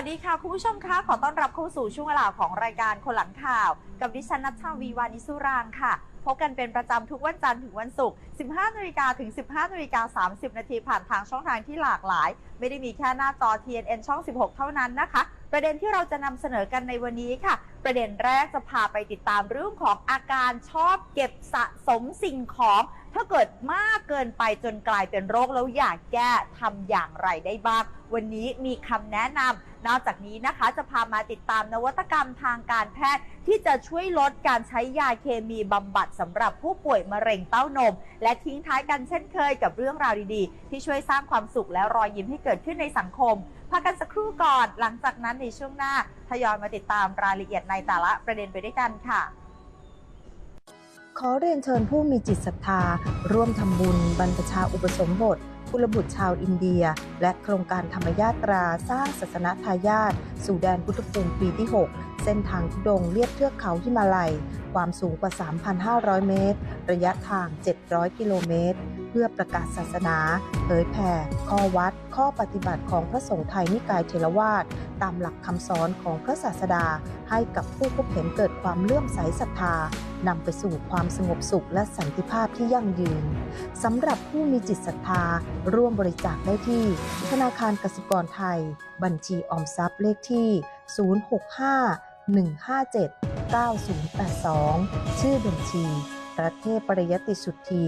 วัสดีค่ะ คุณผู้ชมคะขอต้อนรับเข้าสู่ช่วงเวลาของรายการคนหลังข่าว กับดิฉันนัทชาวีวานิสุรางค์ค่ะ พบกันเป็นประจำทุกวันจันทร์ถึงวันศุกร์ 15นาฬิกาถึง 15นาฬิกา30 นาทีผ่านทางช่องทางที่หลากหลาย ไม่ได้มีแค่หน้าจอ TNN ช่อง 16 เท่านั้นนะคะ ประเด็นที่เราจะนำเสนอกันในวันนี้ค่ะ ประเด็นแรกจะพาไปติดตามเรื่องของอาการชอบเก็บสะสมสิ่งของ ถ้าเกิดมากเกินไปจนกลายเป็นโรคแล้วอยากแก้ทำอย่างไรได้บ้าง วันนี้มีคำแนะนำนอกจากนี้นะคะจะพามาติดตามนวัตกรรมทางการแพทย์ ที่จะช่วยลดการใช้ยาเคมีบำบัดสำหรับผู้ป่วยมะเร็งเต้านม และทิ้งท้ายกันเช่นเคยกับเรื่องราวดีๆ ที่ช่วยสร้างความสุขและรอยยิ้มให้เกิดขึ้นในสังคมพักกันสักครู่ก่อน หลังจากนั้นในช่วงหน้าทยอยมาติดตามรายละเอียดในแต่ละประเด็นไปด้วยกันค่ะ ขอเรียนเชิญผู้มีจิตศรัทธา ร่วมทำบุญ บรรพชาอุปสมบทกุลบุตรชาวอินเดีย และโครงการธรรมยาตราสร้างศาสนทายาทสู่แดนพุทธภูมิปีที่ 6 เส้นทางทุดงเลียบเทือกเขาหิมาลัย ความสูงกว่า 3,500 เมตร ระยะทาง 700 กิโลเมตร เพื่อประกาศศาสนา เผยแผ่ ข้อวัด ข้อปฏิบัติของพระสงฆ์ไทยนิกายเทรวาสตามหลักคำสอนของพระศาสดา ให้กับผู้พบเห็นเกิดความเลื่อมใสศรัทธานำไปสู่ความสงบสุขและสันติภาพที่ยั่งยืนสำหรับผู้มีจิตศรัทธา ร่วมบริจาคได้ที่ ธนาคารกสิกรไทย บัญชีออมทรัพย์เลขที่ 065 157 9082 ชื่อบัญชี ประเทศปริยติสุทธี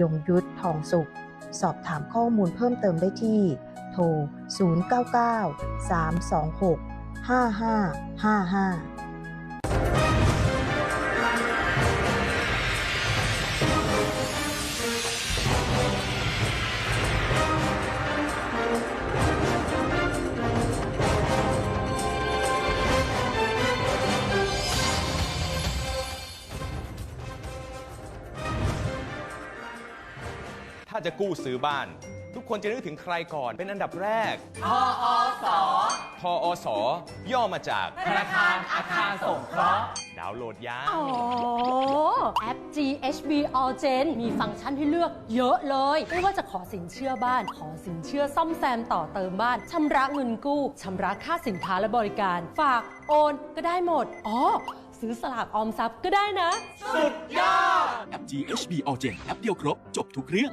ยงยุทธทองสุข สอบถามข้อมูลเพิ่มเติมได้ที่ โทร 099 326 5555 จะกู้ซื้อบ้าน ทุกคนจะนึกถึงใครก่อนเป็นอันดับแรกทออสทออสย่อมาจากธนาคารอาคารสงเคราะห์ดาวน์โหลดยาอ๋อแอป GHB All Gen มีฟังก์ชันให้เลือกเยอะเลย ไม่ว่าจะขอสินเชื่อบ้าน ขอสินเชื่อซ่อมแซมต่อเติมบ้าน ชำระเงินกู้ ชำระค่าสินค้าและบริการ ฝากโอนก็ได้หมด อ๋อ ซื้อสลากออมทรัพย์ก็ได้นะแอป GHB All Gen แอปเดียวครบ จบทุกเรื่อง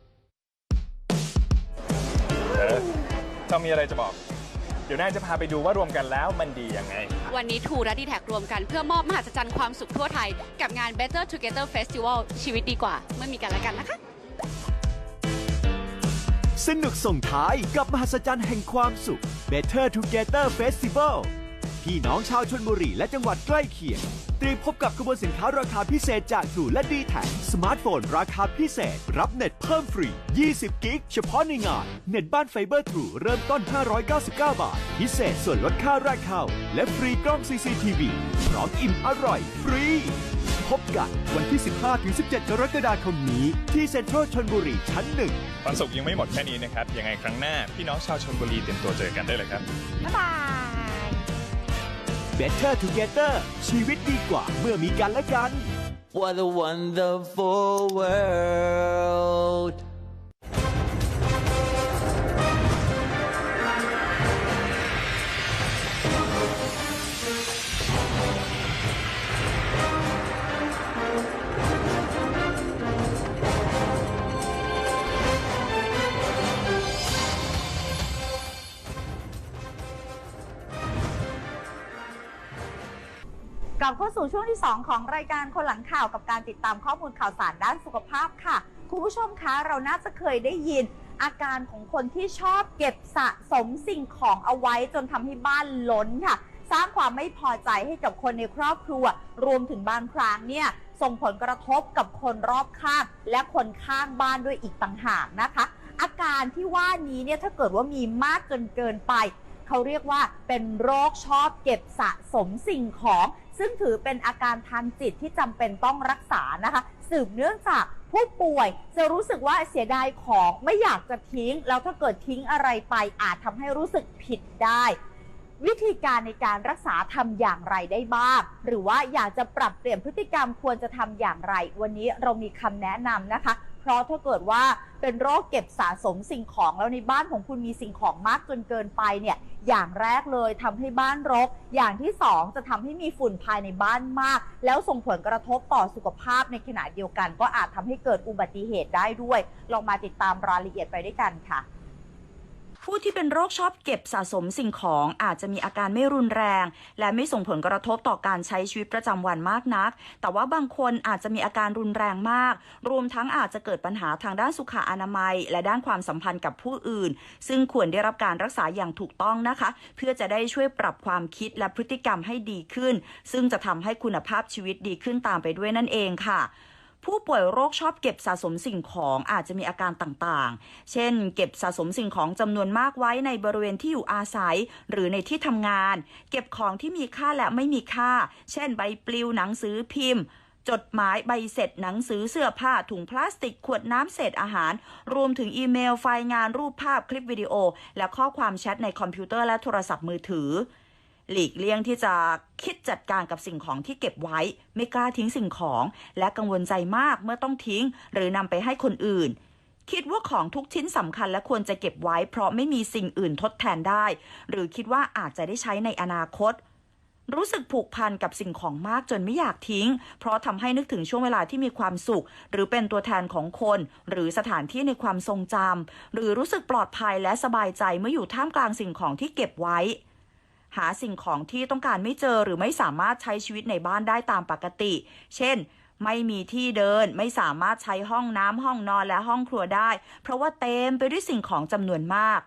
เจ้ามีอะไรจะบอก เดี๋ยวนายจะพาไปดูว่ารวมกันแล้วมันดียังไง วันนี้ทูและดีแท็รวมกันเพื่อมอบมหัศจรรย์ความสุขทั่วไทย กับงาน Better Together Festival ชีวิตดีกว่า เมื่อมีกันและกันนะคะ สนุกส่งท้ายกับมหัศจรรย์แห่งความสุข Better Together Festival พี่น้องชาวชนบุรีและจังหวัดใกล้เคียงเตรียมพบกับกระบวนสินค้าราคาพิเศษจากทรูและดีแท็สมาร์ทโฟนราคาพิเศษ รับเน็ตเพิ่มฟรี 20 กิก เฉพาะในงาน เน็ตบ้านไฟเบอร์ทรูเริ่มต้น 599 บาท พิเศษส่วนลดค่าแรกเข้า และฟรีกล้อง CCTV พร้อมอิ่มอร่อยฟรี พบกันวันที่ 15-17 กรกฎาคมนี้ ที่เซ็นทรัลชนบุรีชั้นหนึ่งความสุขยังไม่หมดแค่นี้นะครับ ยังไงครั้งหน้าพี่น้องชาวชนบุรีเตรียมตัวเจอกันได้เลยครับ บ๊ายบาย Better Together ชีวิตดีกว่าเมื่อมีกันและกัน What a wonderful world. กลับเข้าสู่ช่วงที่ 2 ของรายการคนหลังข่าวกับการติดตามข้อมูลข่าวสารด้านสุขภาพค่ะ คุณผู้ชมคะเราน่าจะเคยได้ยินอาการของคนที่ชอบเก็บสะสมสิ่งของเอาไว้จนทำให้บ้านล้นค่ะ สร้างความไม่พอใจให้กับคนในครอบครัว รวมถึงบางครั้งเนี่ยส่งผลกระทบกับคนรอบข้างและคนข้างบ้านด้วยอีกต่างหากนะคะ อาการที่ว่านี้เนี่ยถ้าเกิดว่ามีมากจนเกินไป เขาเรียกว่าเป็นโรคชอบเก็บสะสมสิ่งของ ซึ่งถือเป็นอาการทางจิตที่จำเป็นต้องรักษานะคะ สืบเนื่องจากผู้ป่วยจะรู้สึกว่าเสียดายของไม่อยากจะทิ้ง แล้วถ้าเกิดทิ้งอะไรไปอาจทำให้รู้สึกผิดได้ วิธีการในการรักษาทำอย่างไรได้บ้าง หรือว่าอยากจะปรับเปลี่ยนพฤติกรรมควรจะทำอย่างไร วันนี้เรามีคำแนะนำนะคะ เพราะถ้าเกิดว่าเป็นโรคเก็บสะสมสิ่งของแล้วในบ้านของคุณมีสิ่งของมากจนเกินไปเนี่ยอย่างแรกเลยทำให้บ้านรก อย่างที่สองจะทำให้มีฝุ่นภายในบ้านมาก แล้วส่งผลกระทบต่อสุขภาพในขณะเดียวกัน ก็อาจทำให้เกิดอุบัติเหตุได้ด้วย ลองมาติดตามรายละเอียดไปด้วยกันค่ะ ผู้ที่เป็นโรคชอบเก็บสะสมสิ่งของอาจจะมีอาการไม่รุนแรง และไม่ส่งผลกระทบต่อการใช้ชีวิตประจำวันมากนัก แต่ว่าบางคนอาจจะมีอาการรุนแรงมาก รวมทั้งอาจจะเกิดปัญหาทางด้านสุขอนามัย และด้านความสัมพันธ์กับผู้อื่น ซึ่งควรได้รับการรักษาอย่างถูกต้องนะคะ เพื่อจะได้ช่วยปรับความคิดและพฤติกรรมให้ดีขึ้น ซึ่งจะทำให้คุณภาพชีวิตดีขึ้นตามไปด้วยนั่นเองค่ะ ผู้ป่วยโรคชอบเก็บสะสมสิ่งของอาจจะมีอาการต่างๆ เช่น เก็บสะสมสิ่งของจำนวนมากไว้ในบริเวณที่อยู่อาศัย หรือในที่ทำงาน เก็บของที่มีค่าและไม่มีค่า เช่น ใบปลิวหนังสือพิมพ์จดหมายใบเสร็จหนังสือเสื้อผ้าถุงพลาสติก ขวดน้ำเศษอาหาร รวมถึงอีเมล ไฟล์งานรูปภาพคลิปวิดีโอ และข้อความแชทในคอมพิวเตอร์และโทรศัพท์มือถือ หลีกเลี่ยงที่จะคิดจัดการกับสิ่งของที่เก็บไว้ ไม่กล้าทิ้งสิ่งของ และกังวลใจมากเมื่อต้องทิ้ง หรือนำไปให้คนอื่น คิดว่าของทุกชิ้นสำคัญและควรจะเก็บไว้ เพราะไม่มีสิ่งอื่นทดแทนได้ หรือคิดว่าอาจจะได้ใช้ในอนาคต รู้สึกผูกพันกับสิ่งของมากจนไม่อยากทิ้ง เพราะทำให้นึกถึงช่วงเวลาที่มีความสุข หรือเป็นตัวแทนของคน หรือสถานที่ในความทรงจำหรือรู้สึกปลอดภัยและสบายใจเมื่ออยู่ท่ามกลางสิ่งของที่เก็บไว้ หาสิ่งของที่ต้องการไม่เจอหรือไม่สามารถใช้ชีวิตในบ้านได้ตามปกติ เช่น ไม่มีที่เดินไม่สามารถใช้ห้องน้ำห้องนอนและห้องครัวได้ เพราะว่าเต็มไปด้วยสิ่งของจำนวนมาก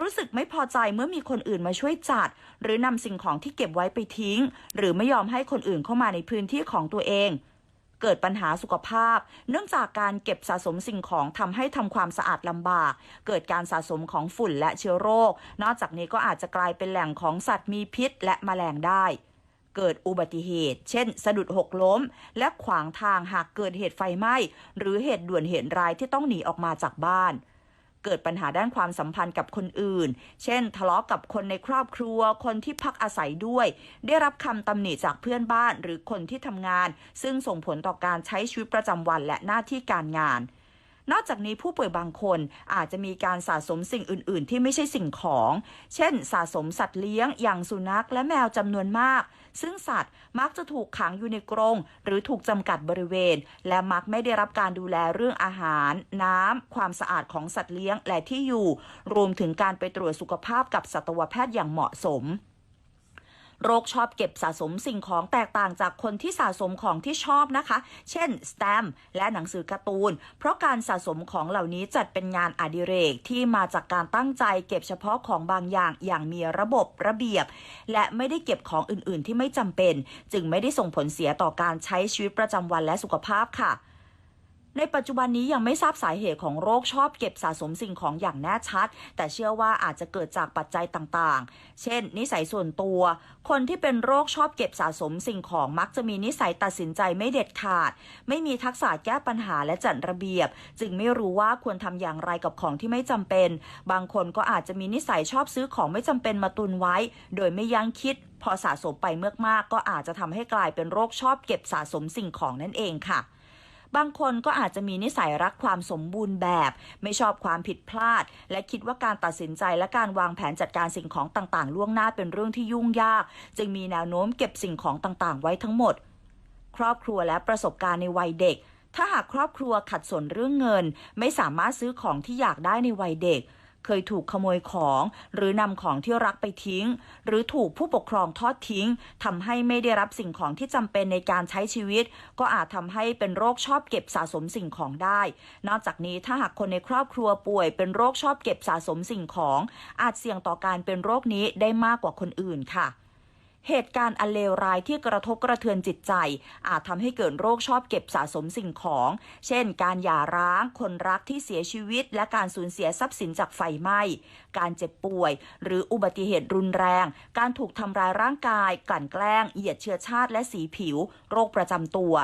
รู้สึกไม่พอใจเมื่อมีคนอื่นมาช่วยจัด หรือนำสิ่งของที่เก็บไว้ไปทิ้ง หรือไม่ยอมให้คนอื่นเข้ามาในพื้นที่ของตัวเอง เกิดปัญหาสุขภาพ เนื่องจากการเก็บสะสมสิ่งของทำให้ทำความสะอาดลำบาก เกิดการสะสมของฝุ่นและเชื้อโรค นอกจากนี้ก็อาจจะกลายเป็นแหล่งของสัตว์มีพิษและแมลงได้เกิดอุบัติเหตุ เช่น สะดุดหกล้ม และขวางทางหากเกิดเหตุไฟไหม้ หรือเหตุด่วนเหตุร้ายที่ต้องหนีออกมาจากบ้าน เกิดปัญหาด้านความสัมพันธ์กับคนอื่น เช่น ทะเลาะกับคนในครอบครัว คนที่พักอาศัยด้วย ได้รับคำตำหนิจากเพื่อนบ้านหรือคนที่ทำงาน ซึ่งส่งผลต่อการใช้ชีวิตประจำวันและหน้าที่การงาน นอกจากนี้ผู้ป่วยบางคนอาจจะมีการสะสมสิ่งอื่น ๆ ที่ไม่ใช่สิ่งของ เช่น สะสมสัตว์เลี้ยงอย่างสุนัขและแมวจำนวนมาก ซึ่งสัตว์มักจะถูกขังอยู่ในกรง หรือถูกจำกัดบริเวณ และมักไม่ได้รับการดูแลเรื่องอาหาร น้ำ ความสะอาดของสัตว์เลี้ยงและที่อยู่ รวมถึงการไปตรวจสุขภาพกับสัตวแพทย์อย่างเหมาะสม โรคชอบเก็บสะสมสิ่งของแตกต่างจากคนที่สะสมของที่ชอบนะคะ เช่นสแตมป์และหนังสือการ์ตูน เพราะการสะสมของเหล่านี้จัดเป็นงานอดิเรกที่มาจากการตั้งใจเก็บเฉพาะของบางอย่างอย่างมีระบบระเบียบ และไม่ได้เก็บของอื่นๆ ที่ไม่จำเป็น จึงไม่ได้ส่งผลเสียต่อการใช้ชีวิตประจำวันและสุขภาพค่ะ ในปัจจุบันนี้ยังไม่ทราบสาเหตุของโรคชอบเก็บสะสมสิ่งของอย่างแน่ชัด แต่เชื่อว่าอาจจะเกิดจากปัจจัยต่างๆ เช่น นิสัยส่วนตัว คนที่เป็นโรคชอบเก็บสะสมสิ่งของมักจะมีนิสัยตัดสินใจไม่เด็ดขาด ไม่มีทักษะแก้ปัญหาและจัดระเบียบ จึงไม่รู้ว่าควรทำอย่างไรกับของที่ไม่จำเป็น บางคนก็อาจจะมีนิสัยชอบซื้อของไม่จำเป็นมาตุนไว้ โดยไม่ยั้งคิดพอสะสมไปมากๆ ก็อาจจะทำให้กลายเป็นโรคชอบเก็บสะสมสิ่งของนั่นเองค่ะ บางคนก็อาจจะมีนิสัยรักความสมบูรณ์แบบ ไม่ชอบความผิดพลาด และคิดว่าการตัดสินใจและการวางแผนจัดการสิ่งของต่างๆ ล่วงหน้าเป็นเรื่องที่ยุ่งยาก จึงมีแนวโน้มเก็บสิ่งของต่างๆ ไว้ทั้งหมด ครอบครัวและประสบการณ์ในวัยเด็ก ถ้าหากครอบครัวขัดสนเรื่องเงิน ไม่สามารถซื้อของที่อยากได้ในวัยเด็ก เคยถูกขโมยของ หรือนำของที่รักไปทิ้ง หรือถูกผู้ปกครองทอดทิ้งทำให้ไม่ได้รับสิ่งของที่จำเป็นในการใช้ชีวิต ก็อาจทำให้เป็นโรคชอบเก็บสะสมสิ่งของได้ นอกจากนี้ถ้าหากคนในครอบครัวป่วย เป็นโรคชอบเก็บสะสมสิ่งของ อาจเสี่ยงต่อการเป็นโรคนี้ได้มากกว่าคนอื่นค่ะ เหตุการณ์อันเลวร้ายที่กระทบกระเทือนจิตใจ อาจทำให้เกิดโรคชอบเก็บสะสมสิ่งของ เช่น การหย่าร้าง คนรักที่เสียชีวิต และการสูญเสียทรัพย์สินจากไฟไหม้ การเจ็บป่วย หรืออุบัติเหตุรุนแรง การถูกทำร้ายร่างกาย กลั่นแกล้ง เหยียดเชื้อชาติและสีผิว โรคประจำตัว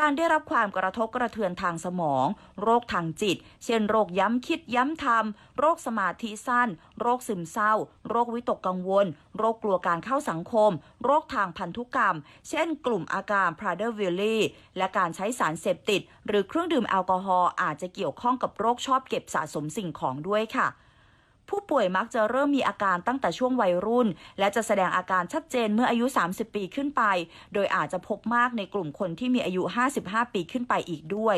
การได้รับความกระทบกระเทือนทางสมอง โรคทางจิต เช่นโรคย้ำคิดย้ำทำโรคสมาธิสั้น โรคซึมเศร้า โรควิตกกังวล โรคกลัวการเข้าสังคม โรคทางพันธุกรรม เช่นกลุ่มอาการพราเดอร์วิลลี่และการใช้สารเสพติด หรือเครื่องดื่มแอลกอฮอล์อาจจะเกี่ยวข้องกับโรคชอบเก็บสะสมสิ่งของด้วยค่ะ ผู้ป่วยมักจะเริ่มมีอาการตั้งแต่ช่วงวัยรุ่น และจะแสดงอาการชัดเจนเมื่ออายุ 30 ปีขึ้นไป โดยอาจจะพบมากในกลุ่มคนที่มีอายุ 55 ปีขึ้นไปอีกด้วย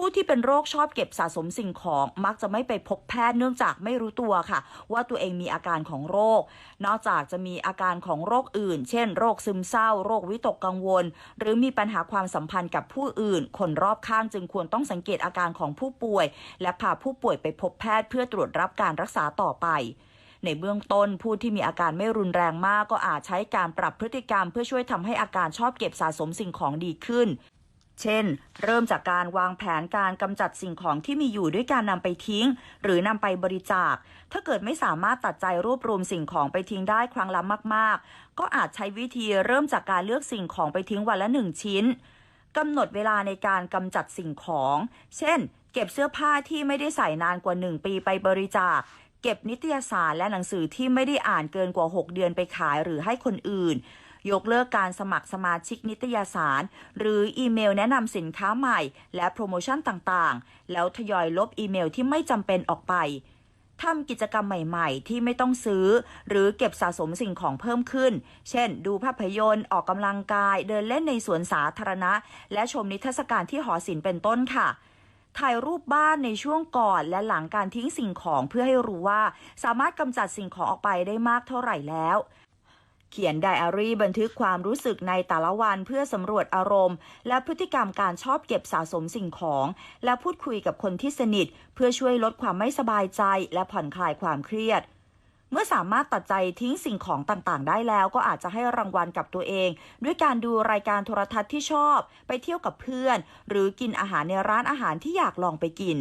ผู้ที่เป็นโรคชอบเก็บสะสมสิ่งของมักจะไม่ไปพบแพทย์เนื่องจากไม่รู้ตัวค่ะ ว่าตัวเองมีอาการของโรค นอกจากจะมีอาการของโรคอื่น เช่น โรคซึมเศร้า โรควิตกกังวล หรือมีปัญหาความสัมพันธ์กับผู้อื่น คนรอบข้างจึงควรต้องสังเกตอาการของผู้ป่วย และพาผู้ป่วยไปพบแพทย์เพื่อตรวจรับการรักษาต่อไปในเบื้องต้นผู้ที่มีอาการไม่รุนแรงมากก็อาจใช้การปรับพฤติกรรมเพื่อช่วยทำให้อาการชอบเก็บสะสมสิ่งของดีขึ้น เช่น เริ่มจากการวางแผนการกำจัดสิ่งของที่มีอยู่ด้วยการนำไปทิ้ง หรือนำไปบริจาค ถ้าเกิดไม่สามารถตัดใจรวบรวมสิ่งของไปทิ้งได้ครั้งละมาก ๆ ก็อาจใช้วิธีเริ่มจากการเลือกสิ่งของไปทิ้งวันละหนึ่งชิ้นกำหนดเวลาในการกำจัดสิ่งของ เช่น เก็บเสื้อผ้าที่ไม่ได้ใส่นานกว่า 1 ปีไปบริจาค เก็บนิตยสารและหนังสือที่ไม่ได้อ่านเกินกว่า 6 เดือนไปขายหรือให้คนอื่น ยกเลิกการสมัครสมาชิกนิตยสาร หรืออีเมลแนะนำสินค้าใหม่ และโปรโมชั่นต่างๆ แล้วทยอยลบอีเมลที่ไม่จำเป็นออกไปทำกิจกรรมใหม่ๆ ที่ไม่ต้องซื้อ หรือเก็บสะสมสิ่งของเพิ่มขึ้น เช่น ดูภาพยนตร์ออกกำลังกาย เดินเล่นในสวนสาธารณะ และชมนิทรรศการที่หอศิลป์เป็นต้นค่ะถ่ายรูปบ้านในช่วงก่อนและหลังการทิ้งสิ่งของเพื่อให้รู้ว่า สามารถกำจัดสิ่งของออกไปได้มากเท่าไหร่แล้ว เขียนไดอารี่บันทึกความรู้สึกในแต่ละวันเพื่อสำรวจอารมณ์ และพฤติกรรมการชอบเก็บสะสมสิ่งของ และพูดคุยกับคนที่สนิท เพื่อช่วยลดความไม่สบายใจ และผ่อนคลายความเครียดเมื่อสามารถตัดใจทิ้งสิ่งของต่างๆ ได้แล้วก็อาจจะให้รางวัลกับตัวเอง ด้วยการดูรายการโทรทัศน์ที่ชอบ ไปเที่ยวกับเพื่อน หรือกินอาหารในร้านอาหารที่อยากลองไปกิน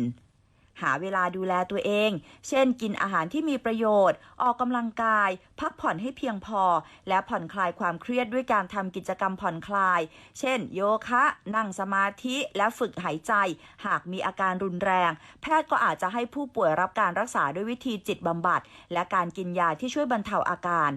หาเวลาดูแลตัวเอง เช่น กินอาหารที่มีประโยชน์ ออกกำลังกาย พักผ่อนให้เพียงพอ และผ่อนคลายความเครียดด้วยการทำกิจกรรมผ่อนคลาย เช่น โยคะ นั่งสมาธิและฝึกหายใจ หากมีอาการรุนแรง แพทย์ก็อาจจะให้ผู้ป่วยรับการรักษาด้วยวิธีจิตบำบัด และการกินยาที่ช่วยบรรเทาอาการ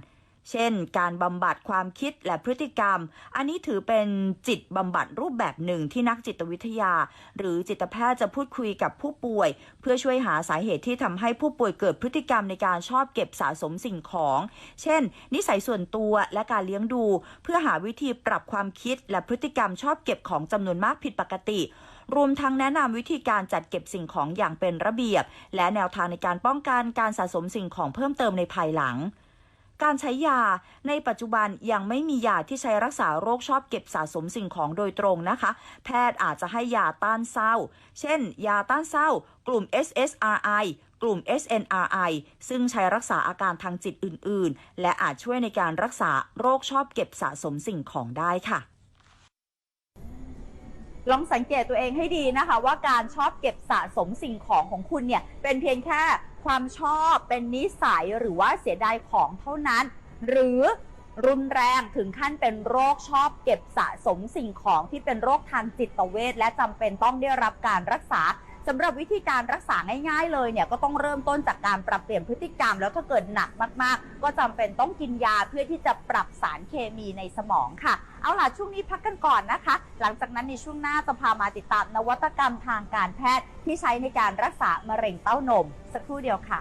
เช่น การบำบัดความคิดและพฤติกรรม อันนี้ถือเป็นจิตบำบัดรูปแบบหนึ่งที่นักจิตวิทยา หรือจิตแพทย์จะพูดคุยกับผู้ป่วย เพื่อช่วยหาสาเหตุที่ทำให้ผู้ป่วยเกิดพฤติกรรมในการชอบเก็บสะสมสิ่งของ เช่น นิสัยส่วนตัวและการเลี้ยงดู เพื่อหาวิธีปรับความคิดและพฤติกรรมชอบเก็บของจำนวนมากผิดปกติรวมทั้งแนะนำวิธีการจัดเก็บสิ่งของอย่างเป็นระเบียบ และแนวทางในการป้องกันการสะสมสิ่งของเพิ่มเติมในภายหลัง การใช้ยาในปัจจุบันยังไม่มียาที่ใช้รักษาโรคชอบเก็บสะสมสิ่งของโดยตรงนะคะ แพทย์อาจจะให้ยาต้านเศร้า เช่น ยาต้านเศร้า กลุ่ม SSRI กลุ่ม SNRI ซึ่งใช้รักษาอาการทางจิตอื่น ๆ และอาจช่วยในการรักษาโรคชอบเก็บสะสมสิ่งของได้ค่ะ ลองสังเกตตัวเองให้ดีนะคะ ว่าการชอบเก็บสะสมสิ่งของของคุณเนี่ย เป็นเพียงแค่ ความชอบเป็นนิสัยหรือว่าเสียดายของเท่านั้น หรือรุนแรงถึงขั้นเป็นโรคชอบเก็บสะสมสิ่งของที่เป็นโรคทางจิตเวชและจำเป็นต้องได้รับการรักษา สำหรับวิธีการรักษาง่าย ๆ เลยเนี่ยก็ต้องเริ่มต้นจากการปรับเปลี่ยนพฤติกรรม แล้วถ้าเกิดหนักมากๆ ก็จำเป็นต้องกินยาเพื่อที่จะปรับสารเคมีในสมองค่ะ เอาล่ะช่วงนี้พักกันก่อนนะคะ หลังจากนั้นในช่วงหน้าจะพามาติดตามนวัตกรรมทางการแพทย์ที่ใช้ในการรักษามะเร็งเต้านม สักครู่เดียวค่ะ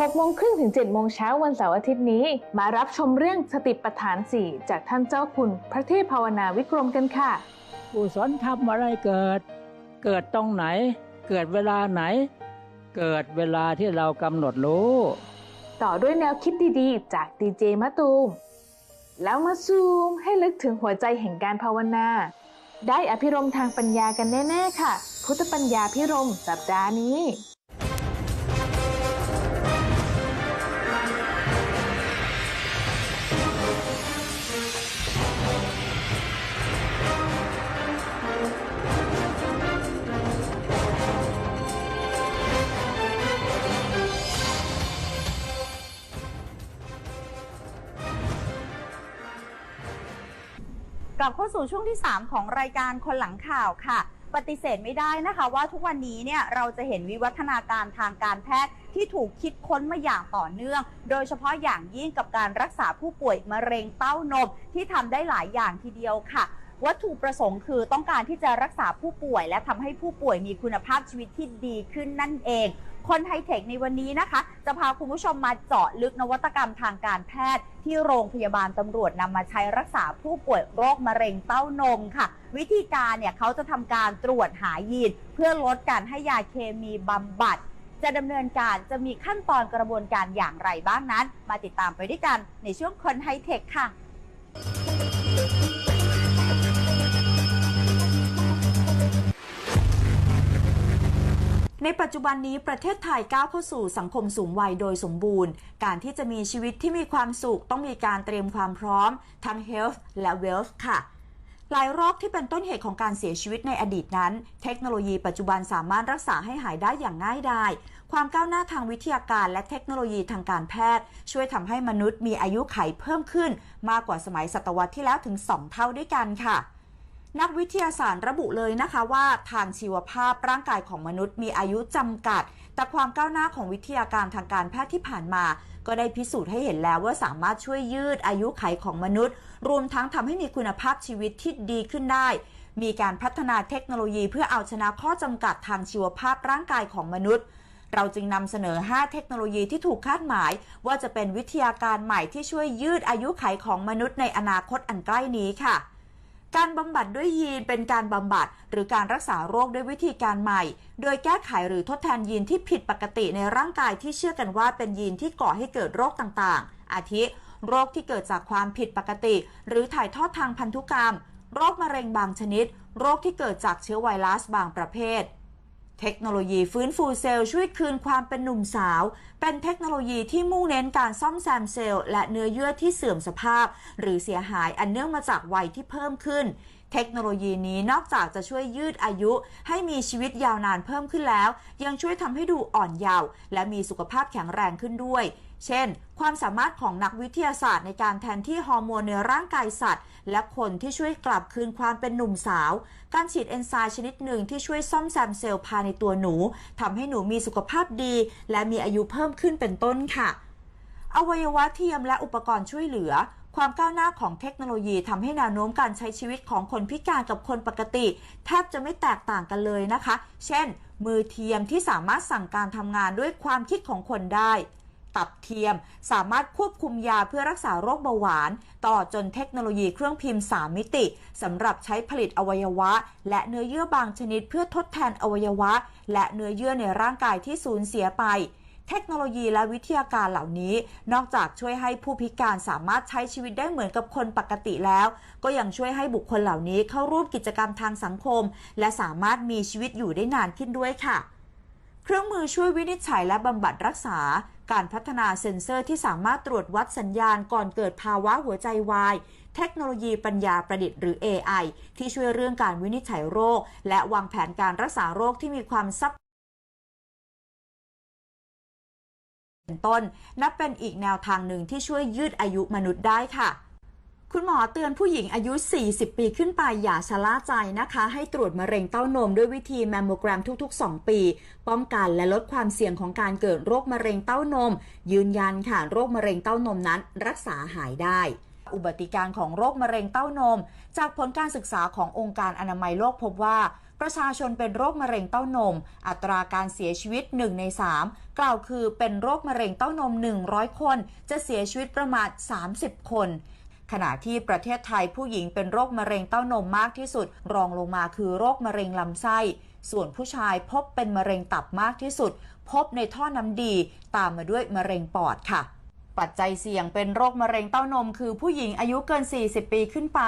6โมงครึ่งถึง7โมงเช้าวันเสาร์อาทิตย์นี้ มารับชมเรื่องสติปัฏฐาน 4 จากท่านเจ้าคุณพระเทพภาวนาวิกรมกันค่ะกุศลทำอะไรเกิด เกิดตรงไหน เกิดเวลาไหน เกิดเวลาที่เรากำหนดรู้ ต่อด้วยแนวคิดดีๆ จากดีเจมะตูม แล้วมาซูมให้ลึกถึงหัวใจแห่งการภาวนา ได้อภิรมย์ทางปัญญากันแน่ ๆ ค่ะ พุทธปัญญาพิรมสัปดาห์นี้ กลับเข้าสู่ช่วงที่ 3 ของรายการคนหลังข่าวค่ะ ปฏิเสธไม่ได้นะคะว่าทุกวันนี้เนี่ยเราจะเห็นวิวัฒนาการทางการแพทย์ที่ถูกคิดค้นมาอย่างต่อเนื่อง โดยเฉพาะอย่างยิ่งกับการรักษาผู้ป่วยมะเร็งเต้านมที่ทำได้หลายอย่างทีเดียวค่ะวัตถุประสงค์คือต้องการที่จะรักษาผู้ป่วย และทำให้ผู้ป่วยมีคุณภาพชีวิตที่ดีขึ้นนั่นเอง คนไฮเทคในวันนี้นะคะ จะพาคุณผู้ชมมาเจาะลึกนวัตกรรมทางการแพทย์ ที่โรงพยาบาลตำรวจนำมาใช้รักษาผู้ป่วยโรคมะเร็งเต้านมค่ะ วิธีการเนี่ยเขาจะทำการตรวจหายีน เพื่อลดการให้ยาเคมีบำบัด จะดำเนินการจะมีขั้นตอนกระบวนการอย่างไรบ้างนั้น มาติดตามไปด้วยกันในช่วงคนไฮเทคค่ะ ในปัจจุบันนี้ประเทศไทยก้าวเข้าสู่สังคมสูงวัยโดยสมบูรณ์ การที่จะมีชีวิตที่มีความสุขต้องมีการเตรียมความพร้อม ทั้ง health และ wealth ค่ะหลายโรคที่เป็นต้นเหตุของการเสียชีวิตในอดีตนั้น เทคโนโลยีปัจจุบันสามารถรักษาให้หายได้อย่างง่ายดายความก้าวหน้าทางวิทยาการและเทคโนโลยีทางการแพทย์ ช่วยทำให้มนุษย์มีอายุไขเพิ่มขึ้น มากกว่าสมัยศตวรรษที่แล้วถึง 2 เท่าด้วยกันค่ะ นักวิทยาศาสตร์ระบุเลยนะคะว่าทางชีวภาพร่างกายของมนุษย์มีอายุจำกัด แต่ความก้าวหน้าของวิทยาการทางการแพทย์ที่ผ่านมา ก็ได้พิสูจน์ให้เห็นแล้วว่าสามารถช่วยยืดอายุไขของมนุษย์ รวมทั้งทำให้มีคุณภาพชีวิตที่ดีขึ้นได้ มีการพัฒนาเทคโนโลยีเพื่อเอาชนะข้อจำกัดทางชีวภาพร่างกายของมนุษย์เราจึงนำเสนอ 5 เทคโนโลยีที่ถูกคาดหมาย ว่าจะเป็นวิทยาการใหม่ที่ช่วยยืดอายุไขของมนุษย์ในอนาคตอันใกล้นี้ค่ะ การบำบัดด้วยยีนเป็นการบำบัด หรือการรักษาโรคด้วยวิธีการใหม่ โดยแก้ไขหรือทดแทนยีนที่ผิดปกติในร่างกายที่เชื่อกันว่าเป็นยีนที่ก่อให้เกิดโรคต่างๆ อาทิ โรคที่เกิดจากความผิดปกติ หรือถ่ายทอดทางพันธุกรรม โรคมะเร็งบางชนิด โรคที่เกิดจากเชื้อไวรัสบางประเภท เทคโนโลยีฟื้นฟูเซลล์ช่วยคืนความเป็นหนุ่มสาว เป็นเทคโนโลยีที่มุ่งเน้นการซ่อมแซมเซลล์และเนื้อเยื่อที่เสื่อมสภาพ หรือเสียหายอันเนื่องมาจากวัยที่เพิ่มขึ้น เทคโนโลยีนี้นอกจากจะช่วยยืดอายุ ให้มีชีวิตยาวนานเพิ่มขึ้นแล้ว ยังช่วยทำให้ดูอ่อนเยาว์และมีสุขภาพแข็งแรงขึ้นด้วย เช่น ความสามารถของนักวิทยาศาสตร์ในการแทนที่ฮอร์โมนในร่างกายสัตว์ และคนที่ช่วยกลับคืนความเป็นหนุ่มสาว การฉีดเอนไซม์ชนิดหนึ่งที่ช่วยซ่อมแซมเซลล์ภายในตัวหนูทำให้หนูมีสุขภาพดี และมีอายุเพิ่มขึ้นเป็นต้นค่ะ อวัยวะเทียมและอุปกรณ์ช่วยเหลือความก้าวหน้าของเทคโนโลยีทำให้แนวโน้มการใช้ชีวิตของคนพิการกับคนปกติ แทบจะไม่แตกต่างกันเลยนะคะ เช่น มือเทียมที่สามารถสั่งการทำงานด้วยความคิดของคนได้ ตับเทียม สามารถควบคุมยาเพื่อรักษาโรคเบาหวาน ต่อจนเทคโนโลยีเครื่องพิมพ์ 3 มิติสำหรับใช้ผลิตอวัยวะ และเนื้อเยื่อบางชนิดเพื่อทดแทนอวัยวะ และเนื้อเยื่อในร่างกายที่สูญเสียไปเทคโนโลยีและวิทยาการเหล่านี้ นอกจากช่วยให้ผู้พิการสามารถใช้ชีวิตได้เหมือนกับคนปกติแล้ว ก็ยังช่วยให้บุคคลเหล่านี้เข้าร่วมกิจกรรมทางสังคม และสามารถมีชีวิตอยู่ได้นานขึ้นด้วยค่ะ เครื่องมือช่วยวินิจฉัยและบำบัดรักษา การพัฒนาเซ็นเซอร์ที่สามารถตรวจวัดสัญญาณก่อนเกิดภาวะหัวใจวาย เทคโนโลยีปัญญาประดิษฐ์หรือ AI ที่ช่วยเรื่องการวินิจฉัยโรค และวางแผนการรักษาโรคที่มีความซับเป็นต้น นับเป็นอีกแนวทางหนึ่งที่ช่วยยืดอายุมนุษย์ได้ค่ะ คุณหมอเตือนผู้หญิงอายุ 40 ปีขึ้นไปอย่าชะล่าใจนะคะ ให้ตรวจมะเร็งเต้านมด้วยวิธีแมมโมแกรมทุก ๆ 2 ปี ป้องกันและลดความเสี่ยงของการเกิดโรคมะเร็งเต้านม ยืนยันค่ะ โรคมะเร็งเต้านมนั้นรักษาหายได้อุบัติการของโรคมะเร็งเต้านม จากผลการศึกษาขององค์การอนามัยโลกพบว่า ประชาชนเป็นโรคมะเร็งเต้านม อัตราการเสียชีวิต 1 ใน 3 กล่าวคือเป็นโรคมะเร็งเต้านม 100 คน จะเสียชีวิตประมาณ 30 คน ขณะที่ประเทศไทยผู้หญิงเป็นโรคมะเร็งเต้านมมากที่สุด รองลงมาคือโรคมะเร็งลำไส้ ส่วนผู้ชายพบเป็นมะเร็งตับมากที่สุด พบในท่อน้ำดี ตามมาด้วยมะเร็งปอดค่ะ ปัจจัยเสี่ยงเป็นโรคมะเร็งเต้านม คือผู้หญิงอายุเกิน 40 ปีขึ้นไป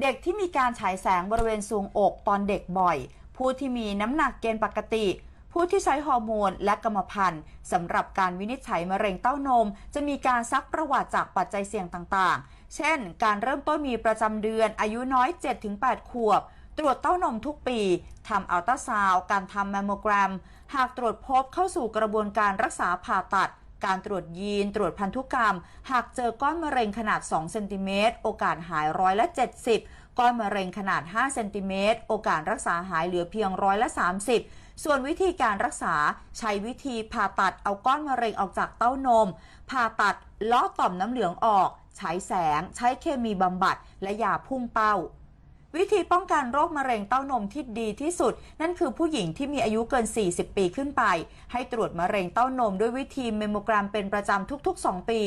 เด็กที่มีการฉายแสงบริเวณทรวงอกตอนเด็กบ่อย ผู้ที่มีน้ำหนักเกณฑ์ปกติผู้ที่ใช้ฮอร์โมนและกรรมพันธุ์สำหรับการวินิจฉัยมะเร็งเต้านม จะมีการซักประวัติจากปัจจัยเสี่ยงต่างๆ เช่น การเริ่มต้นมีประจำเดือนอายุน้อย 7-8 ขวบ ตรวจเต้านมทุกปีทำอัลตราซาวด์การทำแมมโมแกรม หากตรวจพบเข้าสู่กระบวนการรักษาผ่าตัด การตรวจยีน ตรวจพันธุกรรม หากเจอก้อนมะเร็งขนาด 2 เซนติเมตร โอกาสหายร้อยละ 70 ก้อนมะเร็งขนาด 5 เซนติเมตร โอกาสรักษาหายเหลือเพียงร้อยละ 30ส่วนวิธีการรักษาใช้วิธีผ่าตัดเอาก้อนมะเร็งออกจากเต้านม ผ่าตัดลาะต่อมน้ำเหลืองออก ใช้แสง ใช้เคมีบำบัด และยาพุ่งเป้า วิธีป้องกันโรคมะเร็งเต้านมที่ดีที่สุด นั่นคือผู้หญิงที่มีอายุเกิน 40 ปีขึ้นไป ให้ตรวจมะเร็งเต้านมด้วยวิธีเมมโมกรมเป็นประจำทุก ๆ 2 ปี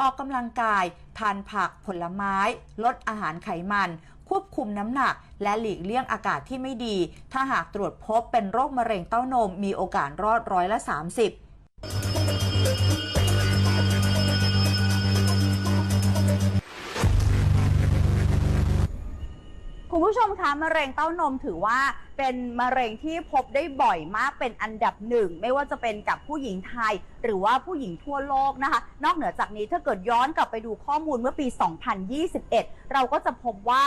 ออกกำลังกาย ทานผักผลไม้ ลดอาหารไขมันควบคุมน้ำหนักและหลีกเลี่ยงอากาศที่ไม่ดี ถ้าหากตรวจพบเป็นโรคมะเร็งเต้านม มีโอกาสรอดร้อยละ 30 คุณผู้ชมคะมะเร็งเต้านมถือว่าเป็นมะเร็งที่พบได้บ่อยมากเป็นอันดับหนึ่ง ไม่ว่าจะเป็นกับผู้หญิงไทย หรือว่าผู้หญิงทั่วโลกนะคะ นอกเหนือจากนี้ถ้าเกิดย้อนกลับไปดูข้อมูลเมื่อปี 2021 เราก็จะพบว่า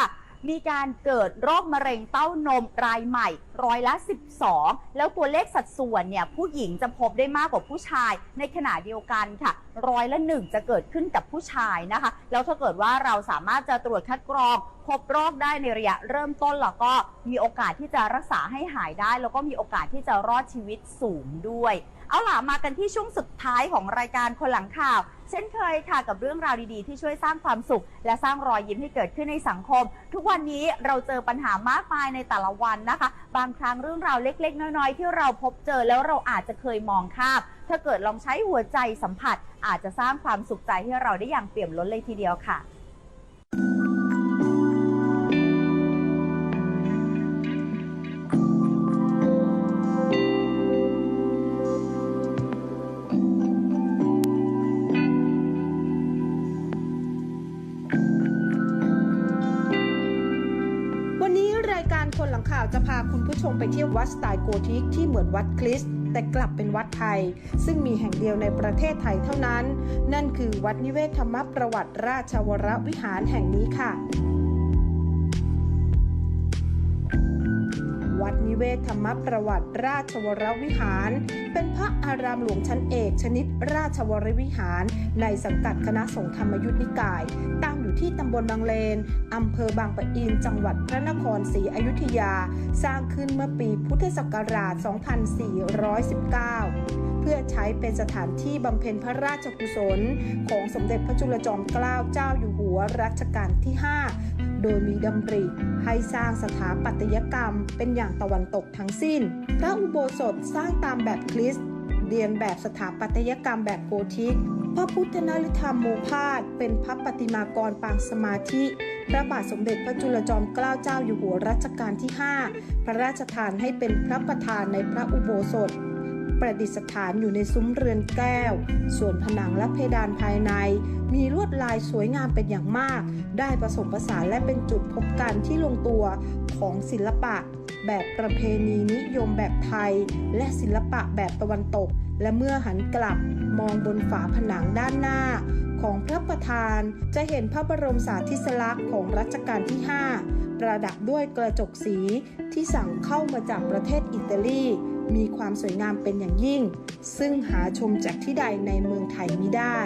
มีการเกิดโรคมะเร็งเต้านมรายใหม่ร้อยละ 12 แล้วตัวเลขสัดส่วนเนี่ยผู้หญิงจะพบได้มากกว่าผู้ชาย ในขณะเดียวกันค่ะร้อยละหนึ่งจะเกิดขึ้นกับผู้ชายนะคะ แล้วถ้าเกิดว่าเราสามารถจะตรวจคัดกรอง พบโรคได้ในระยะเริ่มต้นแล้วก็มีโอกาสที่จะรักษาให้หายได้ แล้วก็มีโอกาสที่จะรอดชีวิตสูงด้วย เอาล่ะมากันที่ช่วงสุดท้ายของรายการคนหลังข่าว เช่นเคยค่ะกับเรื่องราวดีๆ ที่ช่วยสร้างความสุข และสร้างรอยยิ้มให้เกิดขึ้นในสังคม ทุกวันนี้เราเจอปัญหามากมายในแต่ละวันนะคะ บางครั้งเรื่องราวเล็ก ๆ น้อยๆ ที่เราพบเจอแล้วเราอาจจะเคยมองข้ามถ้าเกิดลองใช้หัวใจสัมผัส อาจจะสร้างความสุขใจให้เราได้อย่างเปี่ยมล้นเลยทีเดียวค่ะาวจะพาคุณผู้ชมไปเที่ยววัดสไตล์โกธิกที่เหมือนวัดคริสต์แต่กลับเป็นวัดไทย ซึ่งมีแห่งเดียวในประเทศไทยเท่านั้น นั่นคือวัดนิเวศธรรมประวัติราชวรวิหารแห่งนี้ค่ะ วัดนิเวศธรรมประวัติราชวรวิหาร เป็นพระอารามหลวงชั้นเอกชนิดราชวรวิหาร ในสังกัดคณะสงฆ์ธรรมยุทธนิกาย ตั้งอยู่ที่ตำบลบางเลนอำเภอบางปะอิน จังหวัดพระนครศรีอยุธยา สร้างขึ้นเมื่อปีพุทธศักราช 2419 เพื่อใช้เป็นสถานที่บำเพ็ญพระราชกุศล ของสมเด็จพระจุลจอมเกล้าเจ้าอยู่หัวรัชกาลที่ 5 โดยมีดำริให้สร้างสถาปัตยกรรมเป็นอย่างตะวันตกทั้งสิ้น พระอุโบสถสร้างตามแบบคริสต์เรียนแบบสถาปัตยกรรมแบบโกธิก พระพุทธนริธรรมโมพาดเป็นพระปฏิมากรปางสมาธิ พระบาทสมเด็จพระจุลจอมเกล้าเจ้าอยู่หัวรัชกาลที่ 5 พระราชทานให้เป็นพระประธานในพระอุโบสถ ประดิษฐานอยู่ในซุ้มเรือนแก้ว ส่วนผนังและเพดานภายใน มีลวดลายสวยงามเป็นอย่างมาก ได้ผสมผสานและเป็นจุดพบกันที่ลงตัวของศิลปะ แบบประเพณีนิยมแบบไทย และศิลปะแบบตะวันตก และเมื่อหันกลับมองบนฝาผนังด้านหน้าของพระประธานจะเห็นพระบรมสาธิสลักษณ์ของรัชกาลที่ 5 ประดับด้วยกระจกสีที่สั่งเข้ามาจากประเทศอิตาลี มีความสวยงามเป็นอย่างยิ่ง ซึ่งหาชมจากที่ใดในเมืองไทยมิได้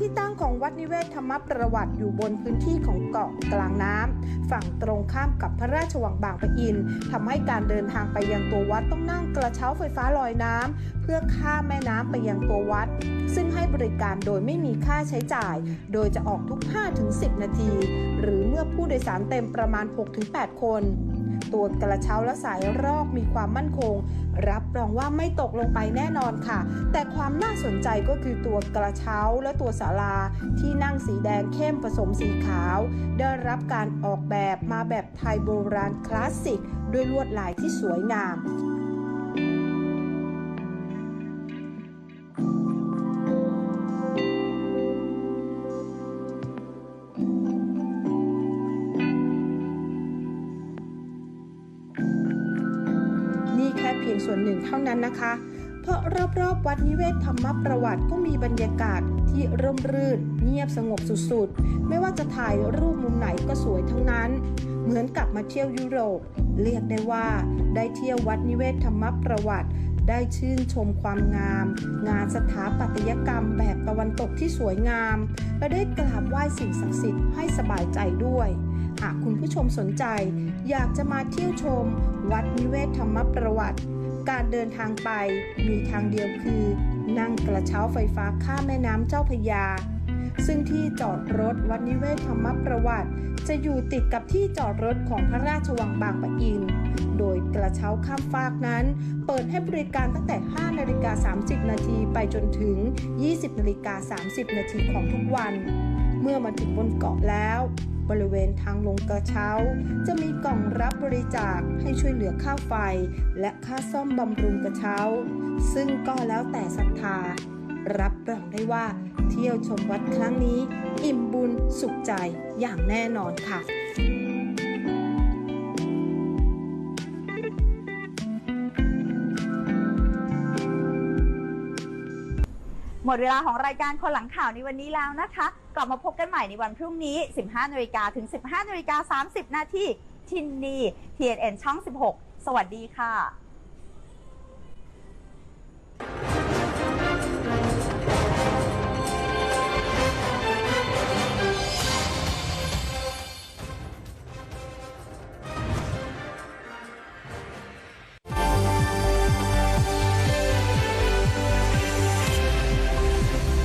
ที่ตั้งของวัดนิเวศธรรมประวัติอยู่บนพื้นที่ของเกาะกลางน้ำฝั่งตรงข้ามกับพระราชวังบางปะอินทำให้การเดินทางไปยังตัววัดต้องนั่งกระเช้าไฟฟ้าลอยน้ำเพื่อข้ามแม่น้ำไปยังตัววัด ซึ่งให้บริการโดยไม่มีค่าใช้จ่าย โดยจะออกทุก 5-10 นาที หรือเมื่อผู้โดยสารเต็มประมาณ 6-8 คน ตัวกระเช้าและสายรอกมีความมั่นคง รับรองว่าไม่ตกลงไปแน่นอนค่ะ แต่ความน่าสนใจก็คือตัวกระเช้าและตัวศาลา ที่นั่งสีแดงเข้มผสมสีขาว ได้รับการออกแบบมาแบบไทยโบราณคลาสสิก ด้วยลวดลายที่สวยงาม เท่านั้นนะคะ เพราะรอบๆ วัดนิเวศธรรมประวัติก็มีบรรยากาศที่ร่มรื่น เงียบสงบสุดๆ ไม่ว่าจะถ่ายรูปมุมไหนก็สวยทั้งนั้น เหมือนกลับมาเที่ยวยุโรป เรียกได้ว่า ได้เที่ยววัดนิเวศธรรมประวัติได้ชื่นชมความงาม งานสถาปัตยกรรมแบบตะวันตกที่สวยงาม และได้กราบไหว้สิ่งศักดิ์สิทธิ์ให้สบายใจด้วย หากคุณผู้ชมสนใจ อยากจะมาเที่ยวชม วัดนิเวศธรรมประวัติ การเดินทางไปมีทางเดียวคือ นั่งกระเช้าไฟฟ้าข้ามแม่น้ำเจ้าพยา ซึ่งที่จอดรถวัดนิเวศธรรมประวัติ จะอยู่ติดกับที่จอดรถของพระราชวังบางปะอิน โดยกระเช้าข้ามฟากนั้น เปิดให้บริการตั้งแต่ 5 นาฬิกา 30 นาทีไปจนถึง 20 นาฬิกา 30 นาทีของทุกวัน เมื่อมาถึงบนเกาะแล้ว บริเวณทางลงกระเช้า จะมีกล่องรับบริจาคให้ช่วยเหลือค่าไฟ และค่าซ่อมบำรุงกระเช้า ซึ่งก็แล้วแต่ศรัทธา รับรองได้ว่าเที่ยวชมวัดครั้งนี้ อิ่มบุญสุขใจอย่างแน่นอนค่ะ มดเวลาของรายการคนหลังข่าวในวันนี้แล้วนะคะ กลับมาพบกันใหม่ในวันพรุ่งนี้ 15นาฬิกาถึง 15นาฬิกา30 นาทีทินดีทีเอ็นช่อง 16 สวัสดีค่ะ